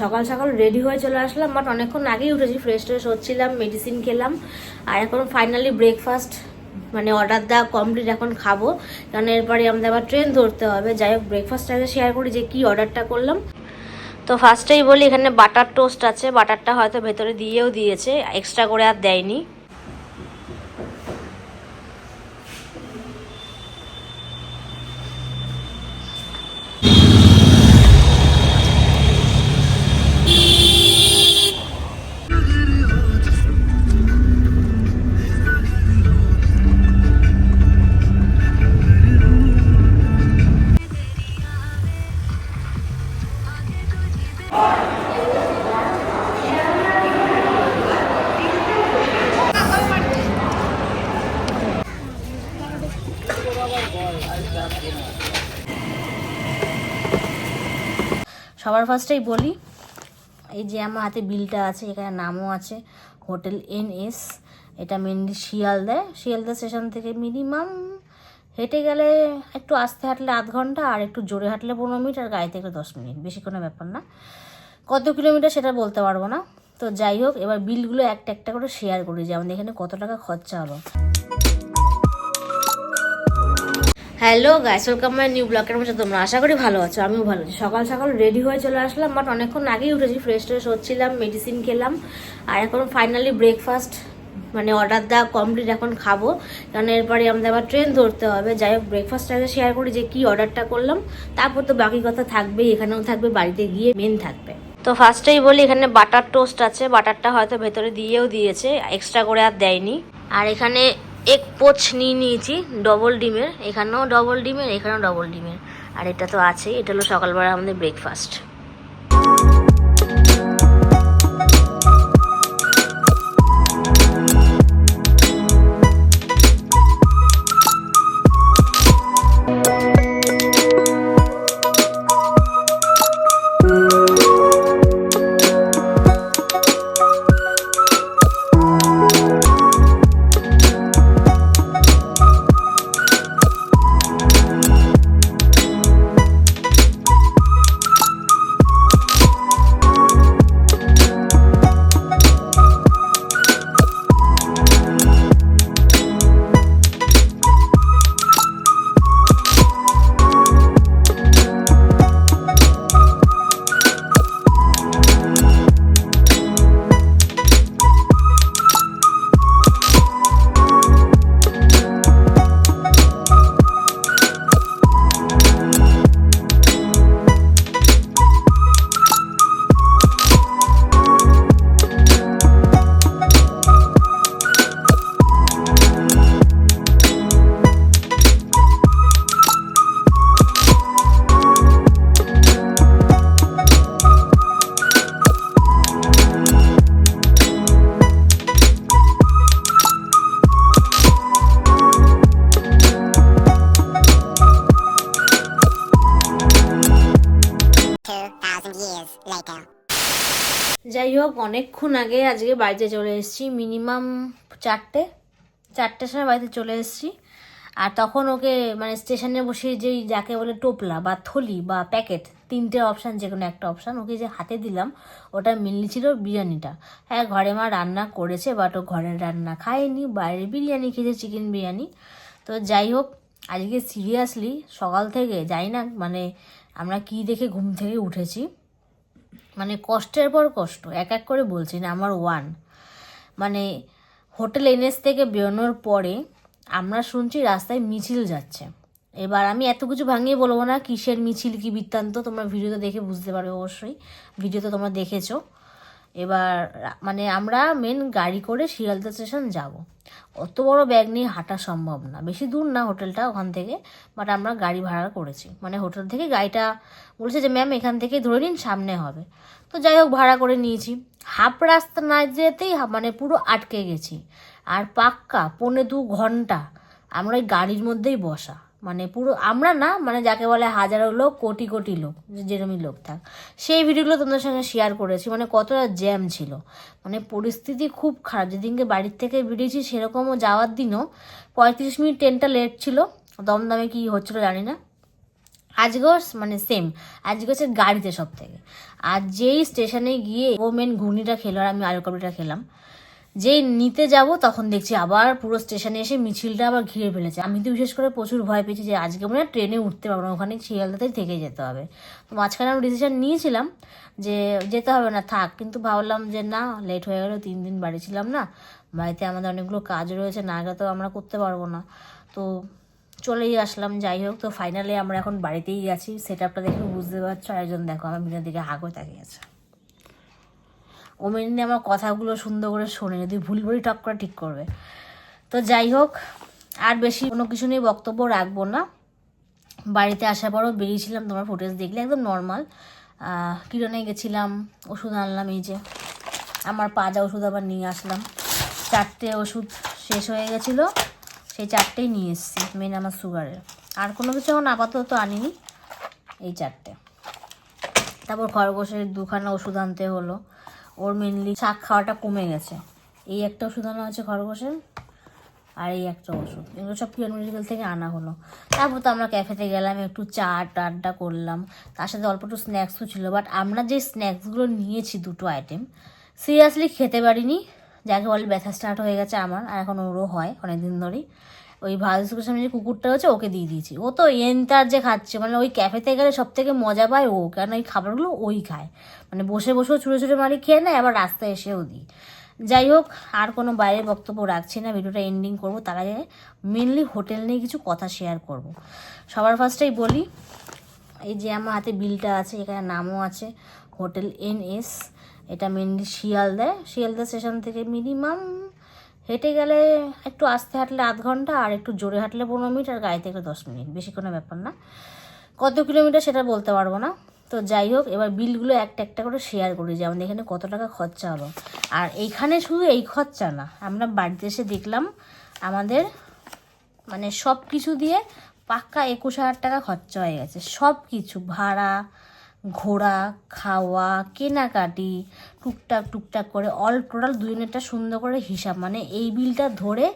সকাল সকাল রেডি হয়ে চলে আসলাম বাট অনেকক্ষণ আগেই উঠেছি ফ্রেশ ট্রেশ হচ্ছিলাম মেডিসিন খেলাম, আর এখন ফাইনালি ব্রেকফাস্ট মানে অর্ডার দেওয়া কমপ্লিট এখন খাব, কারণ এরপরে আমাদের আবার ট্রেন ধরতে হবে। যাই হোক ব্রেকফাস্ট আগে শেয়ার করি যে কি অর্ডারটা করলাম। তো ফার্স্টেই বলি, এখানে বাটার টোস্ট আছে বাটারটা হয়তো ভেতরে দিয়েও দিয়েছে এক্সট্রা করে আর দেয়নি। সবার ফার্স্টেই বলি, এই যে আমার হাতে বিলটা আছে, এখানে নামও আছে, হোটেল এন এস এটা মেনলি শিয়ালদা। শিয়ালদা স্টেশন থেকে মিনিমাম হেঁটে গেলে একটু আস্তে হাঁটলে আধ ঘণ্টা, আর একটু জোরে হাঁটলে পনেরো মিনিট, আর গাড়িতে গেলে দশ মিনিট, বেশি কোনো ব্যাপার না। কত কিলোমিটার সেটা বলতে পারব না। তো যাই হোক, এবার বিলগুলো একটা একটা করে শেয়ার করি, যে আমাদের এখানে কত টাকা খরচা হলো। Hello guys welcome my new ব্লকের মধ্যে তোমরা আশা করি ভালো আছো, আমিও ভালো আছি। সকাল সকাল রেডি হয়ে চলে আসলাম বাট অনেকক্ষণ আগেই উঠেছি ফ্রেশ ট্রেশ হচ্ছিলাম মেডিসিন খেলাম, আর এখন ফাইনালি ব্রেকফাস্ট মানে অর্ডার দেওয়া কমপ্লিট এখন খাব। কারণ এরপরে আমাদের আবার ট্রেন ধরতে হবে। যাই হোক ব্রেকফাস্ট আগে শেয়ার করি যে কি অর্ডারটা করলাম। তারপর তো বাকি কথা থাকবেই, এখানেও থাকবে, বাড়িতে গিয়ে মেন থাকবে। তো ফার্স্টেই বলি, এখানে বাটার টোস্ট আছে। বাটারটা হয়তো ভেতরে দিয়েও দিয়েছে এক্সট্রা করে আর দেয়নি। আর এখানে এক পোচ নিয়ে নিয়েছি ডবল ডিমের। এখানেও ডবল ডিমের, এখানেও ডবল ডিমের। আর এটা তো আছে এটা হলো সকালবেলা আমাদের ব্রেকফাস্ট later. যাই হোক অনেকক্ষণ আগে আজকে বাড়িতে চলে এসেছি মিনিমাম চারটে, চারটের সময় বাড়িতে চলে এসেছি। আর তখন ওকে মানে স্টেশনে বসে যেই যাকে বলে টোপলা বা থলি বা প্যাকেট, তিনটে অপশান যে কোনো একটা অপশান ওকে যে হাতে দিলাম, ওটা মিলনি ছিল বিরিয়ানিটা। হ্যাঁ ঘরে মা রান্না করেছে বাট ও ঘরের রান্না খায়নি, বাইরে বিরিয়ানি খেয়েছে চিকেন বিরিয়ানি। তো যাই হোক আজকে সিরিয়াসলি সকাল থেকে যাই না মানে আমরা কি দেখে ঘুম থেকে উঠেছি মানে কষ্টের পর কষ্ট, এক এক করে বলছি নাম্বার ওয়ান মানে হোটেল এনএস থেকে বেরোনোর পরে আমরা শুনছি রাস্তায় মিছিল যাচ্ছে। এবার আমি এত কিছু ভাঙিয়ে বলব না, কিসের মিছিল, কি বৃত্তান্ত, তোমরা ভিডিওতে দেখে বুঝতে পারবে অবশ্যই। ভিডিওতে তোমরা দেখেছ। এবার মানে আমরা মেন গাড়ি করে শিয়ালদা স্টেশন যাব। অত বড় ব্যাগ নিয়ে হাঁটা সম্ভব না। বেশি দূর না হোটেলটা ওখান থেকে বাট আমরা গাড়ি ভাড়া করেছি। মানে হোটেল থেকে গাড়িটা বলছে যে ম্যাম এখান থেকে ধরে নিন, সামনে হবে। তো যাই হোক, ভাড়া করে নিয়েছি। হাফ রাস্তা না যেতেই মানে পুরো আটকে গেছি। আর পাক্কা, পৌনে দু ঘণ্টা আমরা ওই গাড়ির মধ্যেই বসা। মানে পুরো, আমরা না মানে যাকে বলে হাজারো লোক, কোটি কোটি লোক যেরমই লোক থাক, সেই ভিডিওগুলো তোমাদের সঙ্গে শেয়ার করেছি মানে কতটা জ্যাম ছিল। মানে পরিস্থিতি খুব খারাপ, যেদিনকে বাড়ির থেকে বেরিয়েছি সেরকমও যাওয়ার দিনও পঁয়ত্রিশ মিনিট ট্রেনটা লেট ছিল, দমদমে কি হচ্ছিল জানি না। আজকেও মানে সেম আজকে হচ্ছে গাড়িতে সব থেকে আর যেই স্টেশনে গিয়ে ও মেন ঘুগনিটা খেলো, আর আমি আলু কাবলিটা খেলাম যেই নিতে যাব তখন দেখছি আবার পুরো স্টেশনে এসে মিছিলটা আবার ঘিরে ফেলেছে। আমি তো বিশেষ করে প্রচুর ভয় পেয়েছি যে আজকে মনে হয় ট্রেনে উঠতে পারব না, ওখানে শিয়ালদাতেই থেকে যেতে হবে। তো মাঝখানে আমি ডিসিশন নিয়েছিলাম যে যেতে হবে না, থাক। কিন্তু ভাবলাম যে না লেট হয়ে গেলো, তিন দিন বাড়ি ছিলাম না। বাড়িতে আমাদের অনেকগুলো কাজ রয়েছে, না গেলে তো আমরা করতে পারব না। তো চলেই আসলাম, যাই হোক। তো ফাইনালি আমরা এখন বাড়িতেই আছি। সেট আপটা দেখে বুঝতে পারছ, আরেকজন দেখো, আমার বিনা দিকে হাগো তাকিয়ে আছে। ও মেনে আমার কথাগুলো সুন্দর করে শোনে, যদি ভুল ভুলি টক করে ঠিক করবে। তো যাই হোক, আর বেশি কোনো কিছু নিয়ে বক্তব্য রাখব না। বাড়িতে আসার পরও বেরিয়েছিলাম, তোমার ফুটেজ দেখলে একদম নর্মাল কিরণে গেছিলাম, ওষুধ আনলাম, এই যে আমার পাজা ওষুধ আবার নিয়ে আসলাম। চারটে ওষুধ শেষ হয়ে গেছিল, সেই চারটেই নিয়ে এসেছি মেন আমার সুগারের আর কোনো কিছু এখন আপাতত আনিনি, এই চারটে। তারপর খরগোশের দুখানা ওষুধ আনতে হলো। ওর মেনলি শাক খাওয়াটা কমে গেছে। এই একটা ওষুধ আনা হচ্ছে খরগোশের, আর এই একটা ওষুধ। এগুলো সব পিওর মেডিকেল থেকে আনা হলো। তারপর তো আমরা ক্যাফেতে গেলাম, একটু চা আড্ডা করলাম। তার সাথে অল্প একটু স্ন্যাক্সও ছিল বাট আমরা যে স্ন্যাক্সগুলো নিয়েছি দুটো আইটেম সিরিয়াসলি খেতে পারিনি। যাকে বলে ব্যথা স্টার্ট হয়ে গেছে আমার, আর এখন ওরও হয় অনেকদিন ধরেই। ওই ভারতীয় সামনে যে কুকুরটা হচ্ছে ওকে দিয়ে দিয়েছি। ও তো এনতার যে খাচ্ছে মানে ওই ক্যাফেতে গেলে সব থেকে মজা পায় ও কেন ওই খাবারগুলো ওই খায়। মানে বসে বসেও ছুঁড়ে ছুটে মারি খেয়ে নেয়, আবার রাস্তায় এসেও দিই। যাই হোক, আর কোনো বাইরে বক্তব্য রাখছি না, ভিডিওটা এন্ডিং করব, তার আগে মেনলি হোটেল নিয়ে কিছু কথা শেয়ার করব। সবার ফার্স্টেই বলি, এই যে আমার হাতে বিলটা আছে, এখানে নামও আছে, হোটেল এন এস এটা মেনলি শিয়ালদা শিয়ালদা স্টেশন থেকে মিনিমাম হেঁটে গেলে একটু আস্তে হাঁটলে আধ ঘণ্টা আর একটু জোরে হাঁটলে পনেরো মিনিট আর গাড়িতে গেলে দশ মিনিট। বেশি কোনো ব্যাপার না। কত কিলোমিটার সেটা বলতে পারব না। তো যাই হোক, এবার বিলগুলো একটা একটা করে শেয়ার করি যে আমাদের এখানে কত টাকা খরচা হলো। আর এইখানে শুধু এই খরচা না, আমরা বাড়িতে এসে দেখলাম আমাদের মানে সব কিছু দিয়ে পাক্কা একুশ হাজার টাকা খরচা হয়ে গেছে। সব কিছু ভাড়া ঘোরা খাওয়া, কেনাকাটি, টুকটাক টুকটাক করে অল টোটাল দুজনেরটা সুন্দর করে হিসাব। মানে এই বিলটা ধরে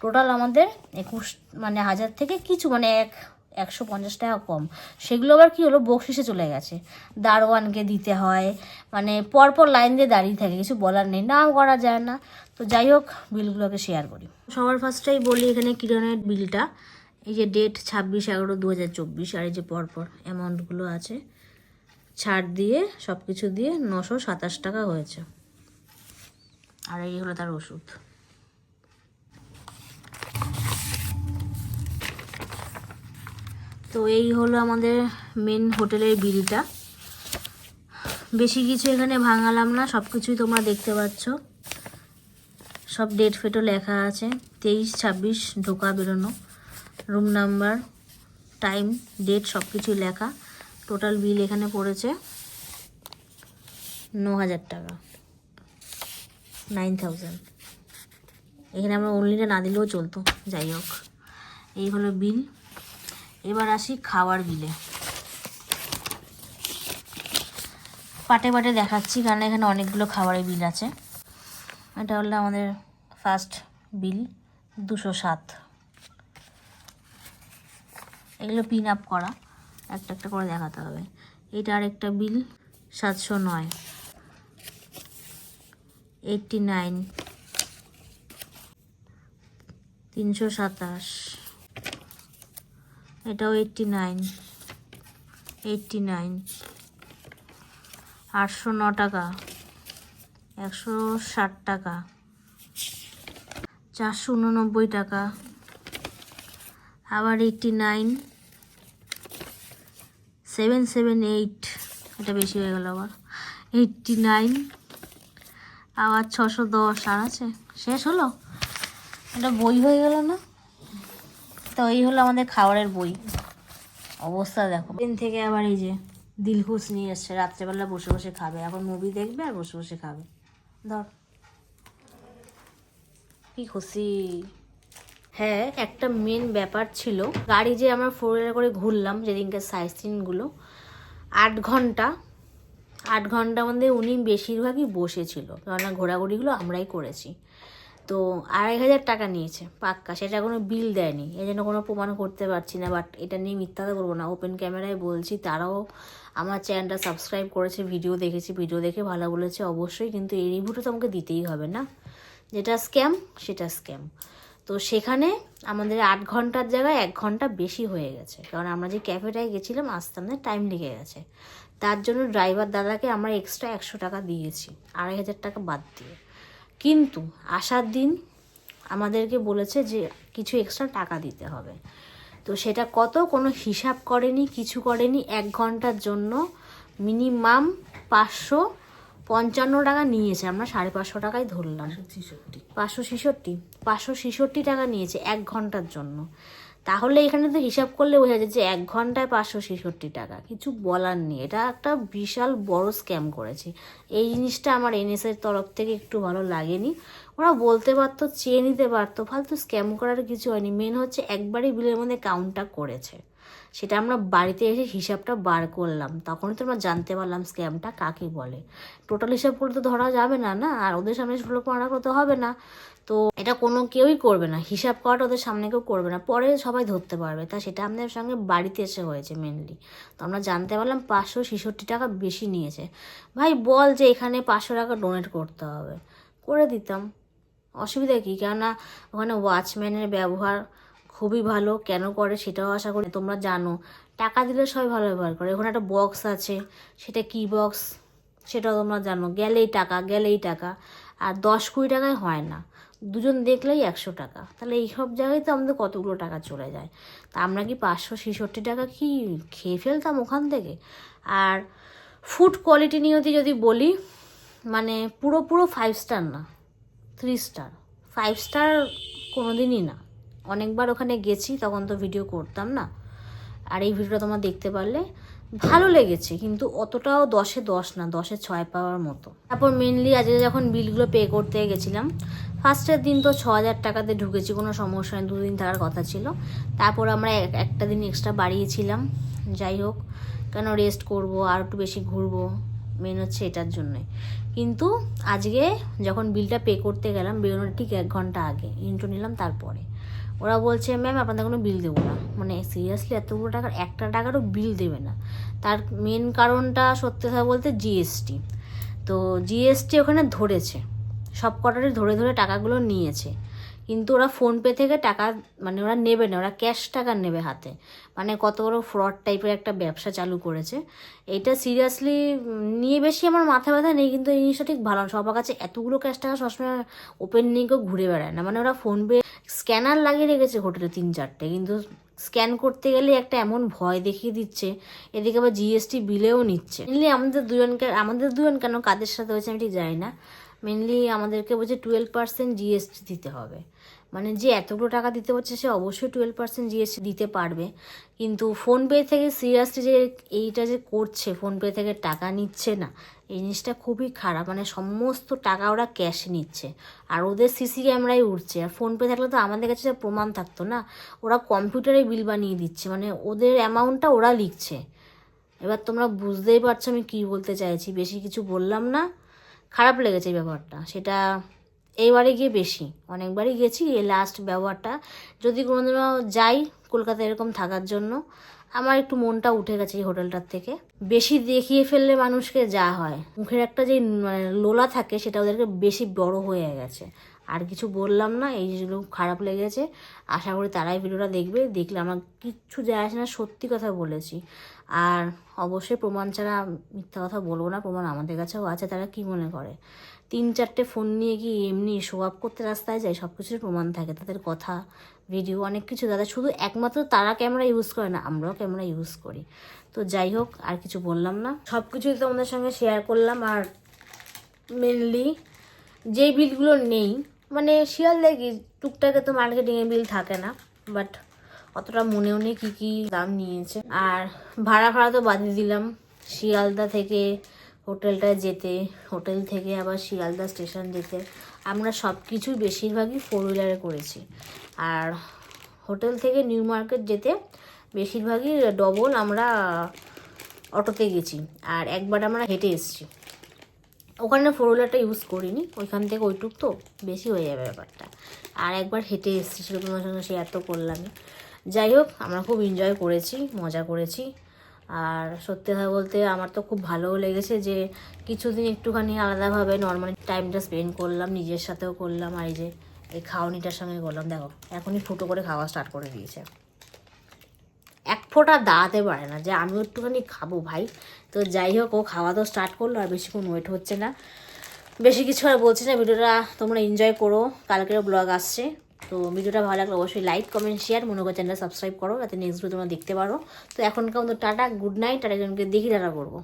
টোটাল আমাদের একুশ মানে হাজার থেকে কিছু মানে এক, একশো পঞ্চাশ টাকা কম। সেগুলো আবার কী হলো? বকশিসে চলে গেছে। দারোয়ানকে দিতে হয়। মানে পরপর লাইন দিয়ে দাঁড়িয়ে থাকে, কিছু বলার নেই নাও করা যায় না। তো যাই হোক, বিলগুলোকে শেয়ার করি। সবার ফার্স্টেই বলি এখানে কিরণের বিলটা। এই যে ডেট ছাব্বিশ এগারো দু হাজার চব্বিশ, আর এই যে পরপর অ্যামাউন্টগুলো আছে। ছাড় দিয়ে সব কিছু দিয়ে নশো সাতাশ টাকা হয়েছে। আর এই হলো তার ওষুধ। তো এই হলো আমাদের মেন হোটেলের বিলটা। বেশি কিছু এখানে ভাঙালাম না সব কিছুই তোমরা দেখতে পাচ্ছ। সব ডেট ফেটও লেখা আছে। তেইশ, ছাব্বিশ, ঢোকা, বেরোনো। রুম নাম্বার টাইম ডেট সব কিছুই লেখা। টোটাল বিল এখানে পড়েছে ন হাজার টাকা নাইন থাউজেন্ড এখানে আমরা অনলিটা না দিলেও চলতো, যাই হোক। এই হলো বিল এবার আসি খাওয়ার বিলে পাটে পাটে দেখাচ্ছি, কারণ এখানে অনেকগুলো খাবারের বিল আছে। এটা হলো আমাদের ফার্স্ট বিল দুশো সাত। এগুলো পিন আপ করা। একটা একটা করে দেখাতে হবে। এটা আরেকটা বিল, সাতশো নয়। এইটটি নাইন তিনশো সাতাশ। এটাও এইটটি নাইন এইটটি নাইন আটশো ন টাকা। একশো ষাট টাকা। চারশো উননব্বই টাকা। আবার eighty nine seven seven eight, এটা বেশি হয়ে গেল আবার। এইটটি নাইন, আবার ছশো দশ, আর আছে। শেষ হলো? এটা বই হয়ে গেল না? তো এই হলো আমাদের খাবারের বই। অবস্থা দেখো। দিন থেকে আবার এই যে দিলখুশ নিয়ে এসছে, রাত্রেবেলা বসে বসে খাবে। এখন মুভি দেখবে আর বসে বসে খাবে। ধর। কি খুশি। হ্যাঁ একটা মেন ব্যাপার ছিল। গাড়ি যে আমরা ফোর হুইলার করে ঘুরলাম, যেদিনকে সাইট সিনগুলো আট ঘণ্টা। আট ঘণ্টা মধ্যে উনি বেশিরভাগই বসেছিল। কেননা ঘোরাঘুরিগুলো আমরাই করেছি। তো আড়াই হাজার টাকা নিয়েছে, পাক্কা। সেটা কোনো বিল দেয়নি। এই জন্য কোনো প্রমাণ করতে পারছি না বাট এটা নিয়ে মিথ্যাতে করব না। ওপেন ক্যামেরায় বলছি, তারাও আমার চ্যানেলটা সাবস্ক্রাইব করেছে ভিডিও দেখেছি। ভিডিও দেখে ভালো বলেছে, অবশ্যই। কিন্তু এই রিভিউটা তো আমাকে দিতেই হবে না। যেটা স্ক্যাম সেটা স্ক্যাম তো সেখানে আমাদের আট ঘণ্টার জায়গায় এক ঘণ্টা বেশি হয়ে গেছে। কারণ আমরা যে ক্যাফেটায় গেছিলাম আসতে আমাদের টাইম লেগে গেছে। তার জন্য ড্রাইভার দাদাকে আমরা এক্সট্রা একশো টাকা দিয়েছি, আড়াই হাজার টাকা বাদ দিয়ে। কিন্তু আসার দিন আমাদেরকে বলেছে যে কিছু এক্সট্রা টাকা দিতে হবে। তো সেটা কত কোনো হিসাব করেনি, কিছু করেনি, এক ঘণ্টার জন্য মিনিমাম পাঁচশো পঞ্চান্ন টাকা নিয়েছে আমরা সাড়ে পাঁচশো টাকায় ধরলাম। পাঁচশো ছেষট্টি। পাঁচশো ছেষট্টি টাকা নিয়েছে এক ঘণ্টার জন্য। তাহলে এখানে তো হিসাব করলে বোঝা যায় যে এক ঘন্টায় পাঁচশো ছেষট্টি টাকা কিছু বলার নেই। এটা একটা বিশাল বড় স্ক্যাম করেছে। এই জিনিসটা আমার এনএসের তরফ থেকে একটু ভালো লাগেনি। ওরা বলতে পারতো চেয়ে নিতে পারতো ফালতু স্ক্যাম করার কিছু হয়নি। মেন হচ্ছে একবারই বিলের মধ্যে কাউন্টটা করেছে। সেটা আমরা বাড়িতে এসে হিসাবটা বার করলাম। তখনই তো আমরা জানতে পারলাম স্ক্যামটা কাকে বলে। টোটাল হিসাব করে তো ধরা যাবে না না? আর ওদের সামনে ষোলো পনেরো করতে হবে না। তো এটা কোনো কেউই করবে না। হিসাব করাটা ওদের সামনে কেউ করবে না। পরে সবাই ধরতে পারবে। তা সেটা আমাদের সঙ্গে বাড়িতে এসে হয়েছে মেনলি তো আমরা জানতে পারলাম পাঁচশো ছেষট্টি টাকা বেশি নিয়েছে। ভাই, বল যে এখানে পাঁচশো টাকা ডোনেট করতে হবে। করে দিতাম। অসুবিধা কী? কেননা ওখানে ওয়াচম্যানের ব্যবহার খুবই ভালো, কেন করে সেটাও আশা করি, তোমরা জানো। টাকা দিলে সবাই ভালো ব্যবহার করে। ওখানে একটা বক্স আছে, সেটা কি বক্স সেটাও তোমরা জানো। গেলেই টাকা গেলেই টাকা। আর দশ কুড়ি টাকায় হয় না। দুজন দেখলেই একশো টাকা। তাহলে এইসব জায়গায় তো আমাদের কতগুলো টাকা চলে যায়? তা আমরা কি পাঁচশো ছেষট্টি টাকা কি খেয়ে ফেলতাম ওখান থেকে? আর ফুড কোয়ালিটি নিয়ে যদি- যদি বলি মানে পুরো পুরো ফাইভ স্টার না। থ্রি স্টার ফাইভ স্টার কোনো দিনই না। অনেকবার ওখানে গেছি, তখন তো ভিডিও করতাম না। আর এই ভিডিওটা তোমার দেখতে পারলে ভালো লেগেছে, কিন্তু অতটাও দশে দশ না, দশে ছয় পাওয়ার মতো। তারপর মেনলি আজকে যখন বিলগুলো পে করতে গেছিলাম ফার্স্টের দিন তো ছ হাজার টাকাতে ঢুকেছি, কোনো সমস্যা নেই, দুদিন থাকার কথা ছিল। তারপর আমরা এক- একটা দিন এক্সট্রা বাড়িয়েছিলাম, যাই হোক, কেন রেস্ট করব, আর একটু বেশি ঘুরবো মেন হচ্ছে এটার জন্যই কিন্তু আজকে যখন বিলটা পে করতে গেলাম, বেরোনোর ঠিক এক ঘণ্টা আগে ইন্ট্রো নিলাম, তারপরে। ওরা বলছে ম্যাম আপনাদের কোনো বিল দেবো না। মানে সিরিয়াসলি এতগুলো টাকার, একটা টাকারও বিল দেবে না। তার মেন কারণটা সত্যি কথা বলতে জিএসটি তো জিএসটি ওখানে ধরেছে সব কটারই ধরে ধরে টাকাগুলো নিয়েছে। কিন্তু ওরা ফোনপে থেকে টাকা মানে ওরা নেবে না, ওরা ক্যাশ টাকা নেবে হাতে। মানে কত বড় ফ্রড টাইপের একটা ব্যবসা চালু করেছে। এটা সিরিয়াসলি নিয়ে বেশি আমার মাথা ব্যথা নেই, কিন্তু এই জিনিসটা ঠিক ভালো। সবার কাছে এতগুলো ক্যাশ টাকা সবসময় ওপেন নিয়ে কেউ ঘুরে বেড়ায় না। মানে ওরা ফোনপে স্ক্যানার লাগিয়ে রেখেছে হোটেলে তিন চারটে, কিন্তু স্ক্যান করতে গেলে একটা এমন ভয় দেখিয়ে দিচ্ছে, এদিকে আবার জিএসটি বিলেও নিচ্ছে। মেনলি আমাদের দুজনকে আমাদের দুজন কেন, কাদের সাথে হয়েছে আমি ঠিক জানি না। মেনলি আমাদেরকে বলছে টুয়েলভ পার্সেন্ট জিএসটি দিতে হবে। মানে যে এতগুলো টাকা দিতে হচ্ছে সে অবশ্যই টুয়েলভ পার্সেন্ট জিএসটি দিতে পারবে। কিন্তু ফোনপে থেকে সিরিয়াসলি যে এইটা যে করছে, ফোনপে থেকে টাকা নিচ্ছে না এই জিনিসটা খুবই খারাপ। মানে সমস্ত টাকা ওরা ক্যাশ নিচ্ছে। আর ওদের সিসি ক্যামেরায় উঠছে আর ফোনপে থাকলে তো আমাদের কাছে প্রমাণ থাকতো না? ওরা কম্পিউটারে বিল বানিয়ে দিচ্ছে। মানে ওদের অ্যামাউন্টটা ওরা লিখছে। এবার তোমরা বুঝতেই পারছ আমি কী বলতে চাইছি। বেশি কিছু বললাম না। খারাপ লেগেছে এই ব্যাপারটা সেটা এইবারে গিয়ে বেশি। অনেকবারই গেছি। এই লাস্ট ব্যবহারটা। যদি কোনোদিনও যাই কলকাতায় এরকম থাকার জন্য। আমার একটু মনটা উঠে গেছে এই হোটেলটার থেকে। বেশি দেখিয়ে ফেললে মানুষকে যা হয়। মুখের একটা যে মানে লোলা থাকে, সেটা ওদেরকে বেশি বড় হয়ে গেছে। আর কিছু বললাম না, এই খুব খারাপ লেগেছে। আশা করি তারাই ভিডিওটা দেখবে। দেখলে আমার কিচ্ছু যায় আসে না, সত্যি কথা বলেছি। আর অবশ্যই প্রমাণ ছাড়া মিথ্যা কথা বলব না, প্রমাণ আমাদের কাছেও আছে, তারা কি মনে করে? তিন চারটে ফোন নিয়ে কি এমনি শো আপ করতে রাস্তায় যায়? সব কিছুর প্রমাণ থাকে, তাদের কথা। ভিডিও অনেক কিছু। দাদা, শুধু একমাত্র তারা ক্যামেরা ইউজ করে না, আমরাও ক্যামেরা ইউজ করি। তো যাই হোক, আর কিছু বললাম না। সব কিছুই তোমাদের সঙ্গে শেয়ার করলাম, আর মেনলি যেই বিলগুলো নেই মানে শিয়াল দেখি, টুকটাকে তো মার্কেটিংয়ে বিল থাকে না বাট অতটা মনেও নেই কী কী দাম নিয়েছে। আর ভাড়া ভাড়া তো বাদিয়ে দিলাম, শিয়ালদা থেকে হোটেলটায় যেতে, হোটেল থেকে আবার শিয়ালদা স্টেশন যেতে। আমরা সব কিছুই বেশিরভাগই ফোর হুইলারে করেছি। আর হোটেল থেকে নিউ মার্কেট যেতে বেশিরভাগই ডবল আমরা অটোতে গেছি। আর একবার আমরা হেঁটে এসেছি। ওখানে ফোর হুইলারটা ইউজ করিনি। ওইখান থেকে ওইটুক তো বেশি হয়ে যাবে ব্যাপারটা। আর একবার হেঁটে এসেছি সেরকম সঙ্গে সে এত করলামই যাই হোক, আমরা খুব এনজয় করেছি, মজা করেছি। আর সত্যি কথা বলতে আমার তো খুব ভালোও লেগেছে যে কিছুদিন একটুখানি আলাদাভাবে নর্মালি টাইমটা স্পেন্ড করলাম, নিজের সাথেও করলাম। আর যে এই খাওয়ানিটার সঙ্গে করলাম দেখো, এখনই ফুটো করে খাওয়া স্টার্ট করে দিয়েছে। এক ফোঁটা দাঁড়াতে পারে না যে আমিও একটুখানি খাব ভাই। তো যাই হোক, ও খাওয়া তো স্টার্ট করল আর বেশিক্ষণ ওয়েট হচ্ছে না। বেশি কিছু আর বলছি না, ভিডিওটা তোমরা এনজয় করো। কালকেরও ব্লগ আসছে। তো ভিডিওটা ভালো লাগলে অবশ্যই লাইক কমেন্ট শেয়ার মনে করে চ্যানেলটা সাবস্ক্রাইব করো, যাতে নেক্সট ভিডিও তোমরা দেখতে পারো। তো এখনকার মতো টাটা গুড নাইট আর একজনকে দেখি টাটা করব।